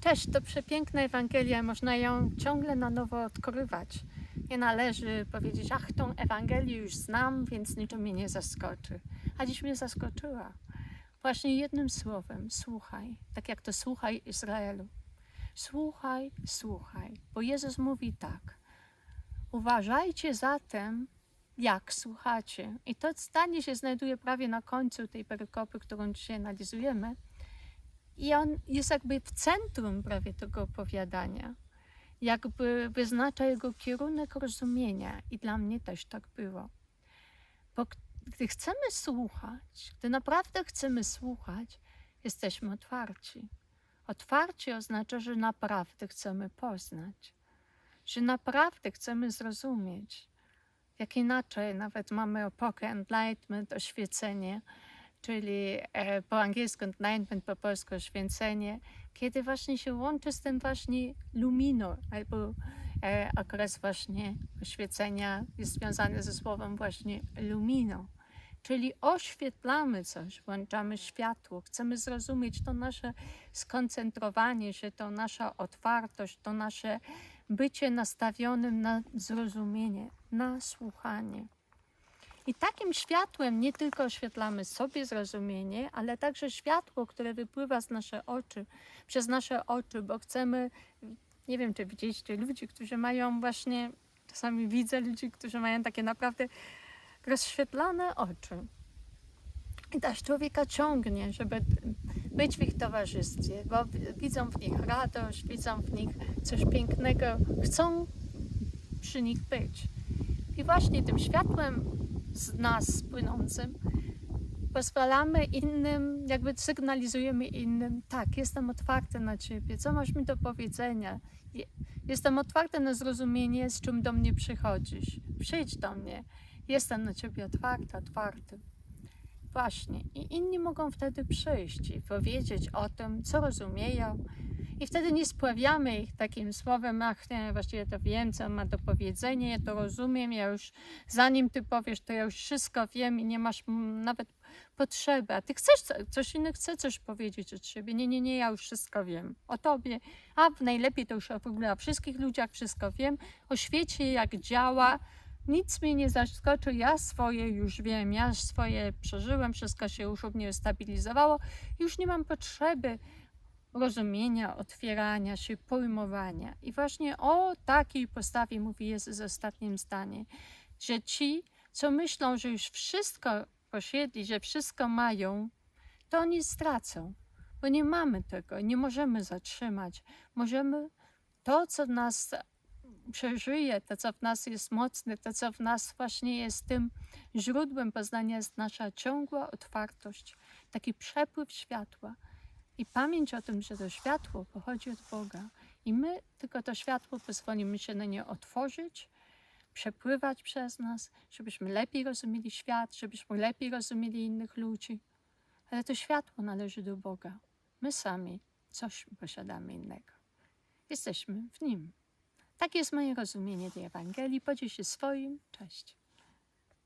Też to przepiękna Ewangelia, można ją ciągle na nowo odkrywać. Nie należy powiedzieć, ach, tą Ewangelię już znam, więc niczym mnie nie zaskoczy. A dziś mnie zaskoczyła. Właśnie jednym słowem, słuchaj, tak jak to słuchaj Izraelu. Słuchaj, słuchaj, bo Jezus mówi tak. Uważajcie zatem, jak słuchacie. I to zdanie się znajduje prawie na końcu tej perykopy, którą dzisiaj analizujemy. I on jest jakby w centrum prawie tego opowiadania. Jakby wyznacza jego kierunek rozumienia. I dla mnie też tak było. Bo gdy chcemy słuchać, gdy naprawdę chcemy słuchać, jesteśmy otwarci. Otwarcie oznacza, że naprawdę chcemy poznać, że naprawdę chcemy zrozumieć. Jak inaczej, nawet mamy epokę enlightenment, oświecenie, czyli e, po angielsku enlightenment, po polsku oświecenie, kiedy właśnie się łączy z tym właśnie lumino, albo e, okres właśnie oświecenia jest związany ze słowem właśnie lumino. Czyli oświetlamy coś, włączamy światło, chcemy zrozumieć to nasze skoncentrowanie się, to nasza otwartość, to nasze bycie nastawionym na zrozumienie, na słuchanie. I takim światłem nie tylko oświetlamy sobie zrozumienie, ale także światło, które wypływa z nasze oczy, przez nasze oczy, bo chcemy, nie wiem czy widzieliście ludzi, którzy mają właśnie, czasami widzę ludzi, którzy mają takie naprawdę rozświetlone oczy. I też człowieka ciągnie, żeby być w ich towarzystwie, bo widzą w nich radość, widzą w nich coś pięknego, chcą przy nich być. I właśnie tym światłem z nas płynącym pozwalamy innym, jakby sygnalizujemy innym, tak, jestem otwarty na Ciebie, co masz mi do powiedzenia? Je- Jestem otwarty na zrozumienie, z czym do mnie przychodzisz. Przyjdź do mnie. Jestem na Ciebie otwarty, otwarty. Właśnie. I inni mogą wtedy przyjść i powiedzieć o tym, co rozumieją. I wtedy nie spławiamy ich takim słowem, ach, nie, właściwie to wiem, co on ma do powiedzenia, ja to rozumiem, ja już, zanim ty powiesz, to ja już wszystko wiem i nie masz nawet potrzeby. A ty chcesz, co- coś inny chce coś powiedzieć od siebie. Nie, nie, nie, ja już wszystko wiem o tobie, a najlepiej to już w ogóle o wszystkich ludziach wszystko wiem, o świecie, jak działa, nic mnie nie zaskoczy, ja swoje już wiem, ja swoje przeżyłem, wszystko się już u mnie ustabilizowało, już nie mam potrzeby rozumienia, otwierania się, pojmowania. I właśnie o takiej postawie mówi Jezus w ostatnim zdanie, że ci, co myślą, że już wszystko posiedli, że wszystko mają, to oni stracą, bo nie mamy tego, nie możemy zatrzymać. Możemy to, co nas przeżyje, to, co w nas jest mocne, to, co w nas właśnie jest tym źródłem poznania, jest nasza ciągła otwartość, taki przepływ światła. I pamięć o tym, że to światło pochodzi od Boga. I my tylko to światło pozwolimy się na nie otworzyć, przepływać przez nas, żebyśmy lepiej rozumieli świat, żebyśmy lepiej rozumieli innych ludzi. Ale to światło należy do Boga. My sami coś posiadamy innego. Jesteśmy w Nim. Tak jest moje rozumienie tej Ewangelii. Podziel się swoim. Cześć.